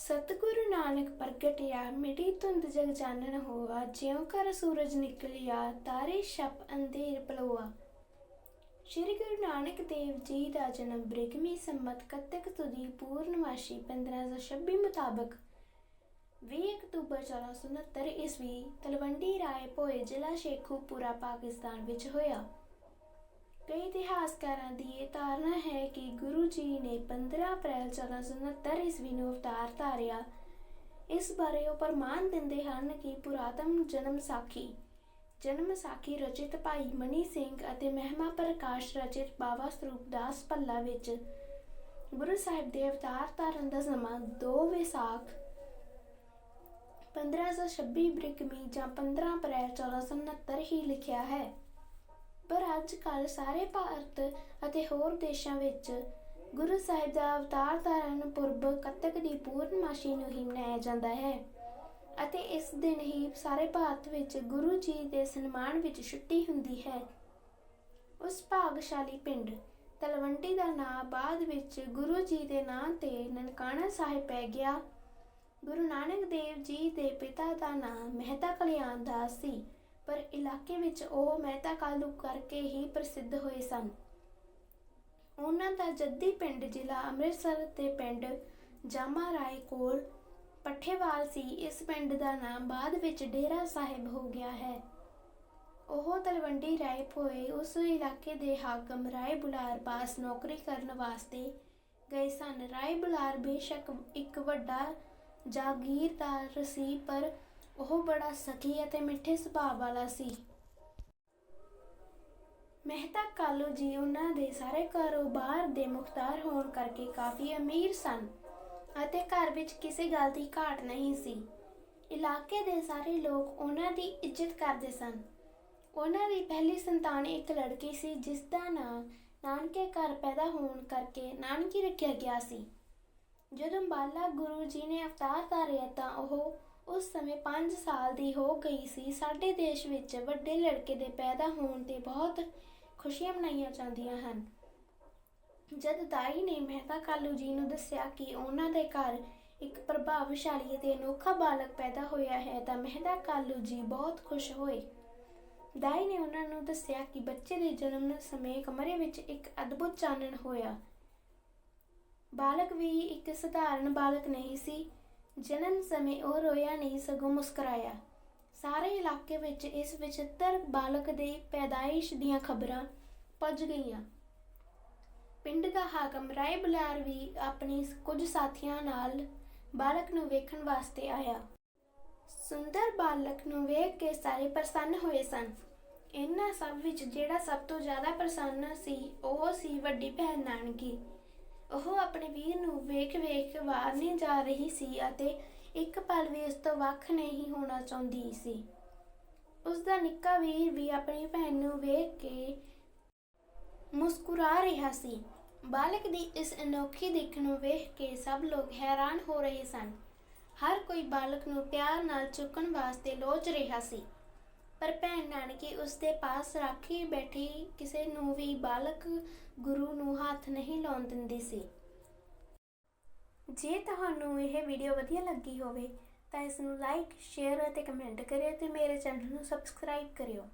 ਸਤਿਗੁਰੂ ਨਾਨਕ ਪ੍ਰਗਟਿਆ ਮਿਟੀ ਧੁੰਦ ਜਗ ਜਾਣਨ ਹੋਆ, ਜਿਉ ਕਰ ਸੂਰਜ ਨਿਕਲਿਆ, ਤਾਰੇ ਛਪ ਅੰਧੇਰ ਪਲੋਆ। ਸ਼੍ਰੀ ਗੁਰੂ ਨਾਨਕ ਦੇਵ ਜੀ ਦਾ ਜਨਮ ਬ੍ਰਿਗਮੀ ਸੰਮਤ ਕੱਤਕ ਸੁਦੀ ਪੂਰਨਮਾਸ਼ੀ 1526 ਮੁਤਾਬਕ 20 ਅਕਤੂਬਰ 1469 ਈਸਵੀ ਤਲਵੰਡੀ ਰਾਏ ਭੋਏ ਜ਼ਿਲ੍ਹਾ ਸ਼ੇਖੂਪੁਰਾ, ਪਾਕਿਸਤਾਨ ਵਿੱਚ ਹੋਇਆ। ਕਈ ਇਤਿਹਾਸਕਾਰਾਂ ਦੀ ਇਹ ਧਾਰਨਾ ਹੈ ਕਿ ਗੁਰੂ ਜੀ ਨੇ 15 ਅਪ੍ਰੈਲ 1469 ਈਸਵੀ ਨੂੰ ਅਵਤਾਰ ਧਾਰਿਆ। ਇਸ ਬਾਰੇ ਉਹ ਪ੍ਰਮਾਣ ਦਿੰਦੇ ਹਨ ਕਿ ਪੁਰਾਤਨ ਜਨਮ ਸਾਖੀ ਜਨਮ ਸਾਖੀ ਰਚਿਤ ਭਾਈ ਮਨੀ ਸਿੰਘ ਅਤੇ ਮਹਿਮਾ ਪ੍ਰਕਾਸ਼ ਰਚਿਤ ਬਾਬਾ ਸਰੂਪ ਦਾਸ ਭੱਲਾ ਵਿੱਚ ਗੁਰੂ ਸਾਹਿਬ ਦੇ ਅਵਤਾਰ ਧਾਰਨ ਦਾ ਸਮਾਂ 2 ਵਿਸਾਖ 1526 ਬ੍ਰਿਗਮੀ ਜਾਂ 15 ਅਪ੍ਰੈਲ 1469 ਹੀ ਲਿਖਿਆ ਹੈ। ਪਰ ਅੱਜ ਕੱਲ ਸਾਰੇ ਭਾਰਤ ਅਤੇ ਹੋਰ ਦੇਸ਼ਾਂ ਵਿੱਚ ਗੁਰੂ ਸਾਹਿਬ ਦਾ ਅਵਤਾਰ ਧਾਰਨ ਪੁਰਬ ਕੱਤਕ ਦੀ ਪੂਰਨਮਾਸ਼ੀ ਨੂੰ ਹੀ ਮਨਾਇਆ ਜਾਂਦਾ ਹੈ ਅਤੇ ਇਸ ਦਿਨ ਹੀ ਸਾਰੇ ਭਾਰਤ ਵਿੱਚ ਗੁਰੂ ਜੀ ਦੇ ਸਨਮਾਨ ਵਿੱਚ ਛੁੱਟੀ ਹੁੰਦੀ ਹੈ। ਉਸ ਭਾਗਸ਼ਾਲੀ ਪਿੰਡ ਤਲਵੰਡੀ ਦਾ ਨਾਂ ਬਾਅਦ ਵਿੱਚ ਗੁਰੂ ਜੀ ਦੇ ਨਾਂ ਤੇ ਨਨਕਾਣਾ ਸਾਹਿਬ ਪੈ ਗਿਆ। ਗੁਰੂ ਨਾਨਕ ਦੇਵ ਜੀ ਦੇ ਪਿਤਾ ਦਾ ਨਾਮ ਮਹਿਤਾ ਕਲਿਆਣ ਦਾਸ ਸੀ। ਪਰ ਇਲਾਕੇ ਵਿੱਚ ਉਹ ਮਹਿਤਾ ਕਾਲੂ ਕਰਕੇ ਹੀ ਪ੍ਰਸਿੱਧ ਹੋਏ ਸਨ। ਉਹਨਾਂ ਦਾ ਜੱਦੀ ਪਿੰਡ ਜ਼ਿਲ੍ਹਾ ਅੰਮ੍ਰਿਤਸਰ ਤੇ ਪਿੰਡ ਜਾਮਾ ਰਾਏ ਕੋਲ ਪੱਠੇਵਾਲ ਸੀ। ਇਸ ਪਿੰਡ ਦਾ ਨਾਮ ਬਾਅਦ ਵਿੱਚ ਡੇਰਾ ਸਾਹਿਬ ਹੋ ਗਿਆ ਹੈ। ਉਹ ਤਲਵੰਡੀ ਰਾਏ ਭੋਏ ਉਸ ਇਲਾਕੇ ਦੇ ਹਾਕਮ ਰਾਏ ਬੁਲਾਰ ਪਾਸ ਨੌਕਰੀ ਕਰਨ ਵਾਸਤੇ ਗਏ ਸਨ। ਰਾਏ ਬੁਲਾਰ ਬੇਸ਼ੱਕ ਇੱਕ ਵੱਡਾ ਜਾਗੀਰਦਾਰ ਸੀ, ਪਰ ਉਹ ਬੜਾ ਸਖੀ ਅਤੇ ਮਿੱਠੇ ਸੁਭਾਅ ਵਾਲਾ ਸੀ। ਮਹਿਤਾ ਕਾਲੂ ਜੀ ਉਹਨਾਂ ਦੇ ਸਾਰੇ ਕਾਰੋਬਾਰ ਦੇ ਮੁਖਤਾਰ ਹੋਣ ਕਰਕੇ ਕਾਫੀ ਅਮੀਰ ਸਨ ਅਤੇ ਘਰ ਵਿੱਚ ਕਿਸੇ ਗੱਲ ਦੀ ਘਾਟ ਨਹੀਂ ਸੀ। ਇਲਾਕੇ ਦੇ ਸਾਰੇ ਲੋਕ ਉਹਨਾਂ ਦੀ ਇੱਜ਼ਤ ਕਰਦੇ ਸਨ। ਉਹਨਾਂ ਦੀ ਪਹਿਲੀ ਸੰਤਾਨ ਇੱਕ ਲੜਕੀ ਸੀ ਜਿਸ ਦਾ ਨਾਮ ਨਾਨਕੇ ਘਰ ਪੈਦਾ ਹੋਣ ਕਰਕੇ ਨਾਨਕੀ ਰੱਖਿਆ ਗਿਆ ਸੀ। ਜਦੋਂ ਬਾਲਾ ਗੁਰੂ ਜੀ ਨੇ ਅਵਤਾਰ ਧਾਰਿਆ ਤਾਂ ਉਹ ਉਸ ਸਮੇਂ 5 ਸਾਲ ਦੀ ਹੋ ਗਈ ਸੀ। ਸਾਡੇ ਦੇਸ਼ ਵਿੱਚ ਵੱਡੇ ਲੜਕੇ ਦੇ ਪੈਦਾ ਹੋਣ ਤੇ ਬਹੁਤ ਖੁਸ਼ੀਆਂ ਮਨਾਈਆਂ ਜਾਂਦੀਆਂ ਹਨ। ਜਦ ਦਾਈ ਨੇ ਮਹਿਤਾ ਕਾਲੂ ਜੀ ਨੂੰ ਦੱਸਿਆ ਕਿ ਉਹਨਾਂ ਦੇ ਘਰ ਇੱਕ ਪ੍ਰਭਾਵਸ਼ਾਲੀ ਅਤੇ ਅਨੋਖਾ ਬਾਲਕ ਪੈਦਾ ਹੋਇਆ ਹੈ, ਤਾਂ ਮਹਿਤਾ ਕਾਲੂ ਜੀ ਬਹੁਤ ਖੁਸ਼ ਹੋਏ। ਦਾਈ ਨੇ ਉਹਨਾਂ ਨੂੰ ਦੱਸਿਆ ਕਿ ਬੱਚੇ ਦੇ ਜਨਮ ਸਮੇਂ ਕਮਰੇ ਵਿੱਚ ਇੱਕ ਅਦਭੁਤ ਚਾਨਣ ਹੋਇਆ। ਬਾਲਕ ਵੀ ਇੱਕ ਸਧਾਰਨ ਬਾਲਕ ਨਹੀਂ ਸੀ ਜਨਮ ਸਮੇਂ ਉਹ ਰੋਇਆ ਨਹੀਂ, ਸਗੋਂ ਮੁਸਕਰਾਇਆ। ਸਾਰੇ ਇਲਾਕੇ ਵਿੱਚ ਇਸ ਵਿਚਿੱਤਰ ਬਾਲਕ ਦੇ ਪੈਦਾਇਸ਼ ਦੀਆਂ ਖਬਰਾਂ ਪਹੁੰਚ ਗਈਆਂ। ਪਿੰਡ ਦਾ ਹਾਕਮ ਰਾਏ ਬੁਲਾਰ ਵੀ ਆਪਣੇ ਕੁਝ ਸਾਥੀਆਂ ਨਾਲ ਬਾਲਕ ਨੂੰ ਵੇਖਣ ਵਾਸਤੇ ਆਇਆ। ਸੁੰਦਰ ਬਾਲਕ ਨੂੰ ਵੇਖ ਕੇ ਸਾਰੇ ਪ੍ਰਸੰਨ ਹੋਏ ਸਨ। ਇਹਨਾਂ ਸਭ ਵਿੱਚ ਜਿਹੜਾ ਸਭ ਤੋਂ ਜ਼ਿਆਦਾ ਪ੍ਰਸੰਨ ਸੀ, ਉਹ ਸੀ ਵੱਡੀ ਭੈਣ ਨਾਨਕੀ। ਉਹ ਆਪਣੇ ਵੀਰ ਨੂੰ ਵੇਖ ਵੇਖ ਵਾਰ ਜਾ ਰਹੀ ਸੀ ਅਤੇ ਇੱਕ ਪਲ ਵੀ ਉਸ ਤੋਂ ਵੱਖ ਨਹੀਂ ਹੋਣਾ ਚਾਹੁੰਦੀ ਸੀ। ਉਸ ਦਾ ਨਿੱਕਾ ਵੀਰ ਵੀ ਆਪਣੀ ਭੈਣ ਨੂੰ ਵੇਖ ਕੇ ਮੁਸਕਰਾ ਰਿਹਾ ਸੀ। ਬਾਲਕ ਦੀ ਇਸ ਅਨੋਖੀ ਦਿੱਖ ਨੂੰ ਵੇਖ ਕੇ ਸਭ ਲੋਕ ਹੈਰਾਨ ਹੋ ਰਹੇ ਸਨ। ਹਰ ਕੋਈ ਬਾਲਕ ਨੂੰ ਪਿਆਰ ਨਾਲ ਚੁੱਕਣ ਵਾਸਤੇ ਲੋਚ ਰਿਹਾ ਸੀ। ਪਰ ਭੈਣ ਨਾਨਕੀ ਉਸ ਦੇ ਪਾਸ ਰਾਖੀ ਬੈਠੀ ਕਿਸੇ ਨੂੰ ਵੀ ਬਾਲਕ ਗੁਰੂ ਨੂੰ ਹੱਥ ਨਹੀਂ ਲਾਉਣ ਦਿੰਦੀ ਸੀ। ਜੇ ਤੁਹਾਨੂੰ ਇਹ ਵੀਡੀਓ ਵਧੀਆ ਲੱਗੀ ਹੋਵੇ ਤਾਂ ਇਸ ਨੂੰ ਲਾਈਕ ਸ਼ੇਅਰ ਅਤੇ ਕਮੈਂਟ ਕਰਿਓ ਤੇ ਮੇਰੇ ਚੈਨਲ ਨੂੰ ਸਬਸਕ੍ਰਾਈਬ ਕਰਿਓ।